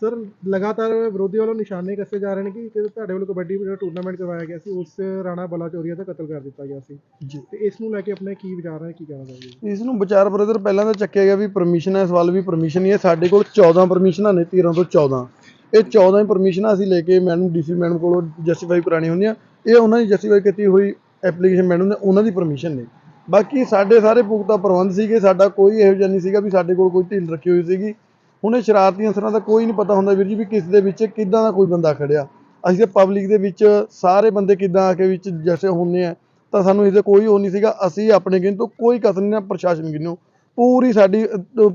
Sir ਲਗਾਤਾਰ ਵਿਰੋਧੀ ਵੱਲੋਂ ਨਿਸ਼ਾਨੇ ਕੱਸੇ ਜਾ ਰਹੇ ਨੇ ਕਿ ਕਿ ਤੁਹਾਡੇ ਵੱਲੋਂ ਕਬੱਡੀ ਦਾ ਟੂਰਨਾਮੈਂਟ ਕਰਵਾਇਆ ਗਿਆ ਸੀ ਉਸ ਰਾਣਾ ਬਲਾਚੌਰੀਆ ਦਾ ਕਤਲ ਕਰ ਦਿੱਤਾ ਗਿਆ ਸੀ। ਜੀ। ਤੇ ਇਸ ਨੂੰ ਲੈ ਕੇ ਆਪਣੇ ਕੀ ਵਿਚਾਰ ਹੈ ਕੀ ਕਹਿਣਾ ਚਾਹੁੰਦੇ ਇਸ ਨੂੰ ਵਿਚਾਰ ਬ੍ਰਦਰ ਪਹਿਲਾਂ ਤਾਂ ਚੱਕਿਆ ਗਿਆ ਵੀ ਪਰਮਿਸ਼ਨ ਹੈ ਇਸ ਵੱਲ ਵੀ ਪਰਮਿਸ਼ਨ ਹੀ ਹੈ। ਸਾਡੇ ਕੋਲ 14 ਪਰਮਿਸ਼ਨਾਂ ਨੇ 13 ਤੋਂ 14 ਇਹ 14 ਹੀ ਪਰਮਿਸ਼ਨਾਂ ਅਸੀਂ ਲੈ ਕੇ ਮੈਡਮ ਡੀਸੀ ਮੈਡਮ ਕੋਲੋਂ ਜਸਟੀਫਾਈ ਕਰਾਣੀ ਹੁੰਦੀਆਂ ਇਹ ਉਹਨਾਂ ਦੀ ਜਸਟੀਫਾਈ ਕੀਤੀ ਹੋਈ ਐਪਲੀਕੇਸ਼ਨ ਮੈਡਮ ਨੇ ਉਹਨਾਂ ਦੀ ਪਰਮਿਸ਼ਨ ਨੇ। ਬਾਕੀ ਸਾਡੇ ਸਾਰੇ ਪੁਖਤਾ ਪ੍ਰਬੰਧ ਸੀਗੇ ਸਾਡਾ ਕੋਈ ਇਹੋ ਜਿਹਾ ਨਹੀਂ ਸੀਗਾ ਵੀ ਸਾਡੇ ਕੋਲ ਕੋਈ ਢਿੱਲ ਰੱਖੀ ਹੋਈ ਸੀਗੀ। ਹੁਣ ਇਹ ਸ਼ਰਾਰਤੀ ਅਨਸਰਾਂ ਦਾ ਕੋਈ ਨਹੀਂ ਪਤਾ ਹੁੰਦਾ ਵੀਰ ਜੀ ਵੀ ਕਿਸ ਦੇ ਵਿੱਚ, ਕਿੱਦਾਂ ਦਾ ਕੋਈ ਬੰਦਾ ਖੜਿਆ। ਅਸੀਂ ਤੇ ਪਬਲਿਕ ਦੇ ਵਿੱਚ ਸਾਰੇ ਬੰਦੇ ਕਿੱਦਾਂ ਆ ਕੇ ਵਿੱਚ ਜੈਸੇ ਹੁੰਨੇ ਆ, ਤਾਂ ਸਾਨੂੰ ਇਹਦੇ ਕੋਈ ਉਹ ਨਹੀਂ ਸੀਗਾ। ਅਸੀਂ ਆਪਣੇ ਗਿਣ ਤੋਂ ਕੋਈ ਕਸਰ ਨਹੀਂ ਨਾ ਪ੍ਰਸ਼ਾਸਨ ਗਿਣੋ ਪੂਰੀ ਸਾਡੀ,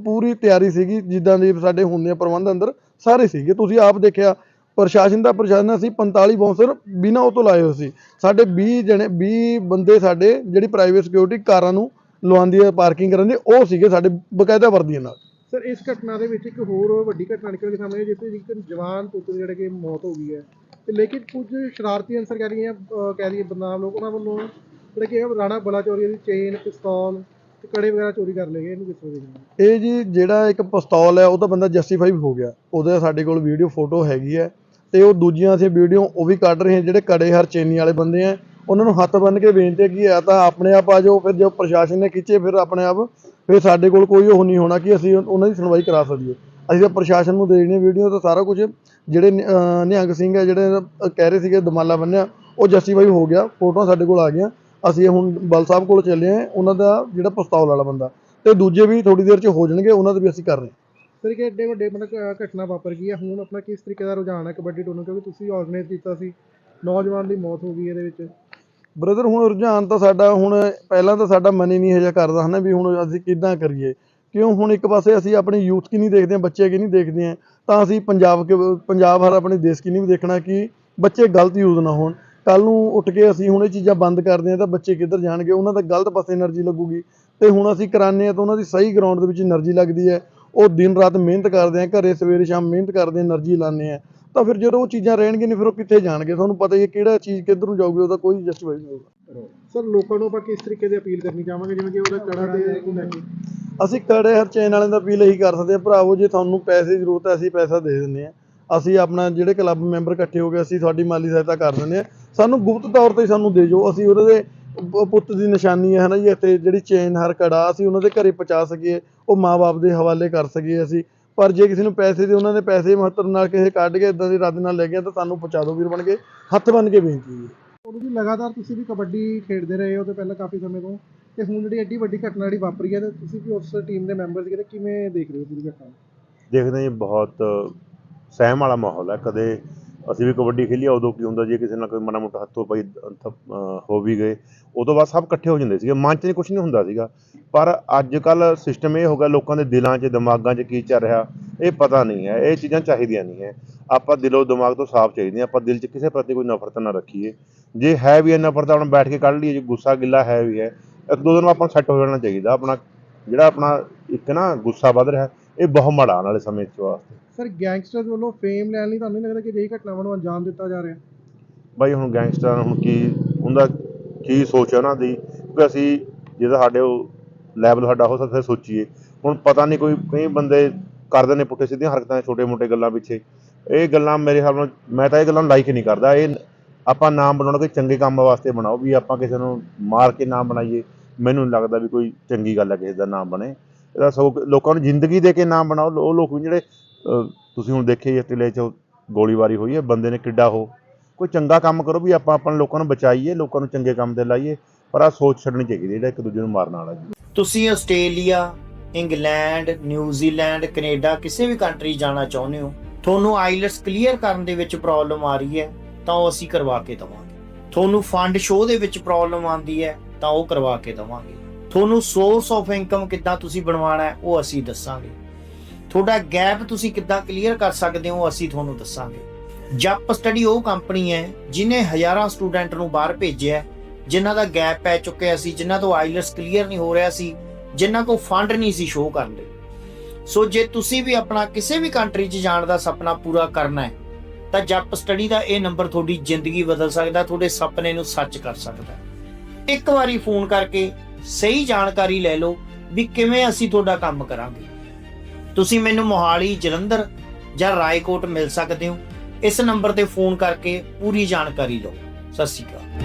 ਪੂਰੀ ਤਿਆਰੀ ਸੀਗੀ, ਜਿੱਦਾਂ ਦੇ ਸਾਡੇ ਹੁੰਦੇ ਆ ਪ੍ਰਬੰਧ ਅੰਦਰ, ਸਾਰੇ ਸੀਗੇ। ਤੁਸੀਂ ਆਪ ਦੇਖਿਆ, ਪ੍ਰਸ਼ਾਸਨ ਦਾ ਪ੍ਰਸ਼ਾਸਨ ਅਸੀਂ 45 ਬਾਉਂਸਰ ਬਿਨਾਂ ਉਹ ਤੋਂ ਲਾਏ ਹੋਏ ਸੀ। ਸਾਡੇ 20 ਜਣੇ 20 ਬੰਦੇ ਸਾਡੇ, ਜਿਹੜੀ ਪ੍ਰਾਈਵੇਟ ਸਿਕਿਉਰਿਟੀ ਕਾਰਾਂ ਨੂੰ ਲਵਾਉਂਦੀ ਹੈ ਪਾਰਕਿੰਗ ਕਰਨ ਦੀ, ਉਹ ਸੀਗੇ ਸਾਡੇ ਬਕਾਇਦਾ ਵਰਦੀਆਂ ਨਾਲ। ਸਰ, ਇਸ ਘਟਨਾ ਦੇ ਵਿੱਚ ਇੱਕ ਹੋਰ ਵੱਡੀ ਘਟਨਾ ਨਿਕਲ ਕੇ ਸਾਹਮਣੇ ਆਈ ਜਿਸ ਵਿੱਚ ਇੱਕ ਜਵਾਨ ਪੁੱਤ ਦੀ ਜਿਹੜੇ ਕਿ ਮੌਤ ਹੋ ਗਈ ਹੈ। ਤੇ ਲੇਕਿਨ ਕੁਝ ਸ਼ਰਾਰਤੀ ਅਨਸਰ ਕਹਿ ਰਹੀਆਂ ਕਹਿ ਰਹੀ ਬਦਨਾਮ ਲੋਕ, ਉਹਨਾਂ ਵੱਲੋਂ ਜਿਹੜੇ ਕਿ ਰਾਣਾ ਬਲਾਚੌਰੀਆ ਦੀ ਚੇਨ, ਪਿਸਤੌਲ ਤੇ ਕੜੇ ਵਗੈਰਾ ਚੋਰੀ ਕਰ ਲਏ ਗਏ, ਇਹਨੂੰ ਕਿਸ ਤਰ੍ਹਾਂ ਦੇਖਦੇ ਇਹ ਜੀ ਜਿਹੜਾ ਇੱਕ ਪਿਸਤੌਲ ਹੈ, ਉਹ ਤਾਂ ਬੰਦਾ ਜਸਟੀਫਾਈ ਹੋ ਗਿਆ। ਉਹਦੇ ਸਾਡੇ ਕੋਲ ਵੀਡੀਓ, ਫੋਟੋ ਹੈਗੀ ਹੈ ਤੇ ਉਹ ਦੂਜੀਆਂ ਅਸੀਂ ਵੀਡੀਓ, ਉਹ ਵੀ ਕੱਢ ਰਹੇ ਹਾਂ, ਜਿਹੜੇ ਕੜੇ ਹਰ ਚੇਨੀ ਵਾਲੇ ਬੰਦੇ ਆ, ਉਹਨਾਂ ਨੂੰ ਹੱਥ ਬੰਨ ਕੇ ਬੇਨਤੀ ਹੈ ਕਿ ਆ ਤਾਂ ਆਪਣੇ ਆਪ ਆ ਜਾਓ, ਫਿਰ ਜੋ ਪ੍ਰਸ਼ਾਸਨ ਨੇ ਖਿੱਚੇ, ਫਿਰ ਆਪਣੇ ਆਪ ਫਿਰ ਸਾਡੇ ਕੋਲ ਕੋਈ ਉਹ ਨਹੀਂ ਹੋਣਾ ਕਿ ਅਸੀਂ ਉਹਨਾਂ ਦੀ ਸੁਣਵਾਈ ਕਰਾ ਸਕੀਏ। ਅਸੀਂ ਤਾਂ ਪ੍ਰਸ਼ਾਸਨ ਨੂੰ ਦੇ ਦੇਣੀ ਵੀਡੀਓ, ਤਾਂ ਸਾਰਾ ਕੁਝ ਜਿਹੜੇ ਨਿਹੰਗ ਸਿੰਘ ਹੈ ਜਿਹੜੇ ਕਹਿ ਰਹੇ ਸੀਗੇ ਦਮਾਲਾ ਬੰਨਿਆ, ਉਹ ਜਸਟੀਫਾਈ ਹੋ ਗਿਆ, ਫੋਟੋਆਂ ਸਾਡੇ ਕੋਲ ਆ ਗਈਆਂ। ਅਸੀਂ ਹੁਣ ਬਲ ਸਾਹਿਬ ਕੋਲ ਚੱਲੇ ਆ, ਉਹਨਾਂ ਦਾ ਜਿਹੜਾ ਪਿਸਤੌਲ ਵਾਲਾ ਬੰਦਾ, ਤੇ ਦੂਜੇ ਵੀ ਥੋੜੀ ਦੇਰ ਚ ਹੋ ਜਾਣਗੇ, ਉਹਨਾਂ ਦੇ ਵੀ ਅਸੀਂ ਕਰ ਰਹੇ ਹਾਂ। ਸਰ ਕਿ ਐਡੇ ਵੱਡੇ ਮਤਲਬ ਘਟਨਾ ਵਾਪਰ ਗਈ ਹੈ ਹੁਣ ਆਪਣਾ ਕਿਸ ਤਰੀਕੇ ਦਾ ਰੁਝਾਨ ਹੈ ਕਬੱਡੀ ਟੂਰਨਾਮੈਂਟ, ਕਿਉਂਕਿ ਤੁਸੀਂ ਆਰਗੇਨਾਈਜ਼ ਕੀਤਾ ਸੀ, ਨੌਜਵਾਨ ਦੀ ਮੌਤ ਹੋ ਗਈ ਇਹਦੇ ਵਿੱਚ। ਬ੍ਰਦਰ ਹੁਣ ਰੁਝਾਨ ਤਾਂ ਸਾਡਾ ਹੁਣ ਪਹਿਲਾਂ ਤਾਂ ਸਾਡਾ ਮਨ ਹੀ ਨਹੀਂ ਹਜਾ ਕਰਦਾ ਹਨਾ ਵੀ ਹੁਣ ਅਸੀਂ ਕਿੱਦਾਂ ਕਰੀਏ। ਕਿਉਂ ਹੁਣ ਇੱਕ ਪਾਸੇ ਅਸੀਂ ਆਪਣੀ ਯੂਥ ਕੀ ਨਹੀਂ ਦੇਖਦੇ ਬੱਚੇ ਕੀ ਨਹੀਂ ਦੇਖਦੇ ਆ ਤਾਂ ਅਸੀਂ ਪੰਜਾਬ ਪੰਜਾਬ ਹਰ ਆਪਣੇ ਦੇਸ਼ ਕੀ ਨਹੀਂ ਵੀ ਦੇਖਣਾ ਕਿ ਬੱਚੇ ਗਲਤ ਯੂਜ਼ ਨਾ ਹੋਣ। ਕੱਲ ਨੂੰ ਉੱਠ ਕੇ ਅਸੀਂ ਹੁਣ ਇਹ ਚੀਜ਼ਾਂ ਬੰਦ ਕਰਦੇ ਆ ਤਾਂ ਬੱਚੇ ਕਿੱਧਰ ਜਾਣਗੇ? ਉਹਨਾਂ ਦਾ ਗਲਤ ਪਾਸੇ એનર્ਜੀ ਲੱਗੂਗੀ। ਤੇ ਹੁਣ ਅਸੀਂ ਕਰਾਨੇ ਆ ਤਾਂ ਉਹਨਾਂ ਦੀ ਸਹੀ ਗਰਾਊਂਡ ਦੇ ਵਿੱਚ એનર્ਜੀ ਲੱਗਦੀ ਹੈ। ਉਹ ਦਿਨ ਰਾਤ ਮਿਹਨਤ ਕਰਦੇ ਆ ਘਰੇ ਸਵੇਰੇ ਸ਼ਾਮ ਮਿਹਨਤ ਕਰਦੇ ਆ એનર્ਜੀ ਲਾਉਂਦੇ ਆ ਤਾਂ ਫਿਰ ਜਦੋਂ ਉਹ ਚੀਜ਼ਾਂ ਰਹਿਣਗੇ ਨਹੀਂ ਫਿਰ ਉਹ ਕਿੱਥੇ ਜਾਣਗੇ? ਤੁਹਾਨੂੰ ਪਤਾ ਹੀ ਹੈ ਕਿਹੜਾ ਚੀਜ਼ ਕਿੱਧਰ ਨੂੰ ਜਾਊਗੀ ਉਹਦਾ ਕੋਈ ਜਸਟੀਫਾਈ ਨਹੀਂ ਹੋਊਗਾ। ਸਰ ਲੋਕਾਂ ਨੂੰ ਆਪਾਂ ਕਿਸ ਤਰੀਕੇ ਦੀ ਅਪੀਲ ਕਰਨੀ ਚਾਹਾਂਗੇ? ਜਿਵੇਂ ਕਿ ਉਹਦਾ ਕੜਾ ਤੇ ਲੈ ਕੇ ਅਸੀਂ ਕੜੇ ਹਰ ਚੈਨ ਵਾਲਿਆਂ ਦਾ ਅਪੀਲ ਇਹੀ ਕਰ ਸਕਦੇ ਹਾਂ ਭਰਾਵੋ ਜੇ ਤੁਹਾਨੂੰ ਪੈਸੇ ਦੀ ਜ਼ਰੂਰਤ ਹੈ ਅਸੀਂ ਪੈਸਾ ਦੇ ਦਿੰਦੇ ਹਾਂ। ਅਸੀਂ ਆਪਣਾ ਜਿਹੜੇ ਕਲੱਬ ਮੈਂਬਰ ਇਕੱਠੇ ਹੋ ਗਏ ਅਸੀਂ ਤੁਹਾਡੀ ਮਾਲੀ ਸਹਾਇਤਾ ਕਰ ਦਿੰਦੇ ਹਾਂ। ਸਾਨੂੰ ਗੁਪਤ ਤੌਰ ਤੇ ਸਾਨੂੰ ਦੇ ਜੋ। ਅਸੀਂ ਉਹਨਾਂ ਦੇ ਪ- ਪੁੱਤ ਦੀ ਨਿਸ਼ਾਨੀ ਹੈ ਨਾ ਜੀ ਇੱਥੇ ਜਿਹੜੀ ਚੇਨ ਹਰ ਕੜਾ ਅਸੀਂ ਉਹਨਾਂ ਦੇ ਘਰੇ ਪਹੁੰਚਾ ਸਕੀਏ ਉਹ ਮਾਪੇ ਦੇ ਹਵਾਲੇ ਕਰ ਸਕੀਏ ਅਸੀਂ। ਪਰ ਜੇ ਕਿਸੇ ਨੂੰ ਪੈਸੇ ਦੇ ਉਹਨਾਂ ਦੇ ਪੈਸੇ ਮਹੱਤਵ ਨਾਲ ਕਿਸੇ ਕੱਢ ਕੇ ਇਦਾਂ ਦੀ ਰੱਦ ਨਾਲ ਲੈ ਗਿਆ ਤਾਂ ਸਾਨੂੰ ਪਹੁੰਚਾ ਦਿਓ ਵੀਰ ਬਣ ਕੇ। ਹੱਥ ਬੰਨ ਕੇ ਬੇਨਤੀ ਹੈ। ਉਹਨੂੰ ਜੀ ਲਗਾਤਾਰ ਤੁਸੀਂ ਵੀ ਕਬੱਡੀ ਖੇਡਦੇ ਰਹੇ ਹੋ ਤੇ ਪਹਿਲਾਂ ਕਾਫੀ ਸਮੇਂ ਤੋਂ। ਤੇ ਹੁਣ ਜਿਹੜੀ ਐਡੀ ਵੱਡੀ ਘਟਨਾ ਜਿਹੜੀ ਵਾਪਰੀ ਹੈ ਤੇ ਤੁਸੀਂ ਵੀ ਉਸ ਟੀਮ ਦੇ ਮੈਂਬਰ ਸੀਗੇ ਤੇ ਕਿਵੇਂ ਦੇਖ ਰਹੇ ਹੋ ਪੂਰੀ ਘਟਨਾ ਨੂੰ? ਦੇਖਦੇ ਹਾਂ ਜੀ ਬਹੁਤ ਸਹਿਮ ਵਾਲਾ ਮਾਹੌਲ ਹੈ। ਕਦੇ ਅਸੀਂ ਵੀ ਕਬੱਡੀ ਖੇਲੀ ਉਦੋਂ ਕੀ ਹੁੰਦਾ ਜੇ ਕਿਸੇ ਨਾਲ ਕੋਈ ਮਾੜਾ ਮੋਟਾ ਹੱਥੋਂ ਪਈ ਹੋ ਵੀ ਗਏ। ਉਦੋਂ ਬਾਅਦ ਸਭ ਇਕੱਠੇ ਹੋ ਜਾਂਦੇ ਸੀਗੇ, ਮਨ 'ਚ ਨਹੀਂ ਕੁਝ ਨਹੀਂ ਹੁੰਦਾ ਸੀਗਾ। ਪਰ ਅੱਜ ਕੱਲ ਸਿਸਟਮ ਇਹ ਹੋ ਗਿਆ, ਲੋਕਾਂ ਦੇ ਦਿਲਾਂ 'ਚ, ਦਿਮਾਗਾਂ 'ਚ ਕੀ ਚੱਲ ਰਿਹਾ, ਇਹ ਪਤਾ ਨਹੀਂ ਹੈ, ਇਹ ਚੀਜ਼ਾਂ ਚਾਹੀਦੀਆਂ ਨਹੀਂ ਹੈ। ਆਪਾਂ ਦਿਲੋਂ, ਦਿਮਾਗ ਤੋਂ ਸਾਫ਼ ਚਾਹੀਦੀਆਂ, ਆਪਾਂ ਦਿਲ 'ਚ ਕਿਸੇ ਪ੍ਰਤੀ ਕੋਈ ਨਫ਼ਰਤ ਨਾ ਰੱਖੀਏ। ਜੇ ਹੈ ਵੀ ਇਹ ਨਫ਼ਰਤ ਆਪਣਾ ਬੈਠ ਕੇ ਕੱਢ ਲਈਏ, ਜੇ ਗੁੱਸਾ ਗਿੱਲਾ ਹੈ ਵੀ ਹੈ ਇੱਕ ਦੋ ਦਿਨ ਆਪਾਂ ਸੈੱਟ ਹੋ ਜਾਣਾ ਚਾਹੀਦਾ, ਆਪਣਾ ਜਿਹੜਾ ਆਪਣਾ ਇੱਕ ਨਾ ਗੁੱਸਾ ਵੱਧ ਰਿਹਾ ਇਹ ਬਹੁਤ ਮਾੜਾ ਆਉਣ ਵਾਲੇ ਸਮੇਂ 'ਚ ਵਾਸਤੇ। ਸਰ ਗੈਂਗਸਟਰਸ ਵੱਲੋਂ ਫੇਮ ਲੈਣ ਲਈ ਤੁਹਾਨੂੰ ਨਹੀਂ ਲੱਗਦਾ ਕਿ ਅਜਿਹੀ ਘਟਨਾਵਾਂ ਨੂੰ ਅੰਜਾਮ ਦਿੱਤਾ ਜਾ ਰਿਹਾ? ਬਾਈ ਹੁਣ ਗੈਂਗਸਟਰਾਂ ਹੁਣ ਕੀ ਹੁੰਦਾ ਕੀ ਸੋਚ ਹੈ ਉਹਨਾਂ ਦੀ? ਕਿ ਅਸੀਂ ਜਿਹਦਾ ਸਾਡੇ ਉਹ ਲੈਵਲ ਸਾਡਾ ਹੋ ਸਕਦਾ ਸੋਚੀਏ। ਹੁਣ ਪਤਾ ਨਹੀਂ ਕੋਈ ਕਈ ਬੰਦੇ ਕਰਦੇ ਨੇ ਪੁੱਠੇ ਸਿੱਧੀਆਂ ਹਰਕਤਾਂ ਛੋਟੇ ਮੋਟੇ ਗੱਲਾਂ ਪਿੱਛੇ। ਇਹ ਗੱਲਾਂ ਮੇਰੇ ਹਿਸਾਬ ਨਾਲ ਮੈਂ ਤਾਂ ਇਹ ਗੱਲਾਂ ਲਾਈਕ ਨਹੀਂ ਕਰਦਾ। ਇਹ ਆਪਾਂ ਨਾਮ ਬਣਾਉਣਾ ਕੋਈ ਚੰਗੇ ਕੰਮ ਵਾਸਤੇ ਬਣਾਓ ਵੀ ਆਪਾਂ ਕਿਸੇ ਨੂੰ ਮਾਰ ਕੇ ਨਾਮ ਬਣਾਈਏ। ਮੈਨੂੰ ਲੱਗਦਾ ਵੀ ਕੋਈ ਚੰਗੀ ਗੱਲ ਹੈ ਕਿਸੇ ਦਾ ਨਾਮ ਬਣੇ। ਇਹਦਾ ਸਗੋਂ ਲੋਕਾਂ ਨੂੰ ਜ਼ਿੰਦਗੀ ਦੇ ਕੇ ਨਾਮ ਬਣਾਓ ਉਹ ਲੋਕ ਵੀ ਜਿਹੜੇ ਤੁਸੀਂ ਹੁਣ ਦੇਖਿਆ ਹੀ ਟਿਲੇ 'ਚ ਗੋਲੀਬਾਰੀ ਹੋਈ ਹੈ, ਬੰਦੇ ਨੇ ਕਿੱਡਾ ਹੋ ਕੋਈ ਚੰਗਾ ਕੰਮ ਕਰੋ ਵੀ ਆਪਾਂ ਆਪਣੇ ਲੋਕਾਂ ਨੂੰ ਬਚਾਈਏ, ਲੋਕਾਂ ਨੂੰ ਚੰਗੇ ਕੰਮ ਤੇ ਲਾਈਏ, ਪਰ ਆ ਸੋਚ ਛੱਡਣੀ ਚਾਹੀਦੀ ਹੈ ਜਿਹੜਾ ਇੱਕ ਦੂਜੇ ਨੂੰ ਮਾਰਨ ਵਾਲਾ ਜੀ। ਤੁਸੀਂ ਆਸਟ੍ਰੇਲੀਆ, ਇੰਗਲੈਂਡ ਨਿਊਜ਼ੀਲੈਂਡ ਕੈਨੇਡਾ, ਕਿਸੇ ਵੀ ਕੰਟਰੀ ਜਾਣਾ ਚਾਹੁੰਦੇ ਹੋ, ਤੁਹਾਨੂੰ ਆਈਲਟਸ ਕਲੀਅਰ ਕਰਨ ਦੇ ਵਿੱਚ ਪ੍ਰੋਬਲਮ ਆ ਰਹੀ ਹੈ, ਤਾਂ ਉਹ ਅਸੀਂ ਕਰਵਾ ਕੇ ਦਵਾਂਗੇ। ਤੁਹਾਨੂੰ ਫੰਡ ਸ਼ੋਅ ਦੇ ਵਿੱਚ ਪ੍ਰੋਬਲਮ ਆਉਂਦੀ ਹੈ, ਤਾਂ ਉਹ ਕਰਵਾ ਕੇ ਦਵਾਂਗੇ। ਤੁਹਾਨੂੰ ਸੋਰਸ ਆਫ ਇਨਕਮ ਕਿੱਦਾਂ ਤੁਸੀਂ ਬਣਵਾਉਣਾ ਹੈ ਉਹ ਅਸੀਂ ਦੱਸਾਂਗੇ। ਤੁਹਾਡਾ ਗੈਪ ਤੁਸੀਂ ਕਿੱਦਾਂ ਕਲੀਅਰ ਕਰ ਸਕਦੇ ਹੋ ਅਸੀਂ ਤੁਹਾਨੂੰ ਦੱਸਾਂਗੇ। ਜੱਪ ਸਟੱਡੀ ਉਹ ਕੰਪਨੀ ਹੈ ਜਿਨੇ ਹਜ਼ਾਰਾਂ ਸਟੂਡੈਂਟ ਨੂੰ ਬਾਹਰ ਭੇਜਿਆ ਹੈ, ਜਿਨ੍ਹਾਂ ਦਾ ਗੈਪ ਪੈ ਚੁੱਕਿਆ ਸੀ ਜਿਨ੍ਹਾਂ ਤੋਂ ਆਈਲਟਸ ਕਲੀਅਰ ਨਹੀਂ ਹੋ ਰਿਹਾ ਸੀ ਜਿਨ੍ਹਾਂ ਕੋਲ ਫੰਡ ਨਹੀਂ ਸੀ ਸ਼ੋਅ ਕਰਨ ਲਈ ਸੋ ਜੇ ਤੁਸੀਂ ਵੀ ਆਪਣਾ ਕਿਸੇ ਵੀ ਕੰਟਰੀ 'ਚ ਜਾਣ ਦਾ ਸੁਪਨਾ ਪੂਰਾ ਕਰਨਾ ਹੈ ਤਾਂ ਜੱਪ ਸਟੱਡੀ ਦਾ ਇਹ ਨੰਬਰ ਤੁਹਾਡੀ ਜ਼ਿੰਦਗੀ ਬਦਲ ਸਕਦਾ ਤੁਹਾਡੇ ਸੁਪਨੇ ਨੂੰ ਸੱਚ ਕਰ ਸਕਦਾ। ਇੱਕ ਵਾਰੀ ਫੋਨ ਕਰਕੇ ਸਹੀ ਜਾਣਕਾਰੀ ਲੈ ਲਓ ਵੀ ਕਿਵੇਂ ਅਸੀਂ ਤੁਹਾਡਾ ਕੰਮ ਕਰਾਂਗੇ। ਤੁਸੀਂ ਮੈਨੂੰ ਮੋਹਾਲੀ, ਜਲੰਧਰ ਜਾਂ ਰਾਏਕੋਟ ਮਿਲ ਸਕਦੇ ਹੋ। ਇਸ ਨੰਬਰ ਤੇ ਫੋਨ ਕਰਕੇ ਪੂਰੀ ਜਾਣਕਾਰੀ ਲਓ। ਸਤਿ ਸ਼੍ਰੀ ਅਕਾਲ।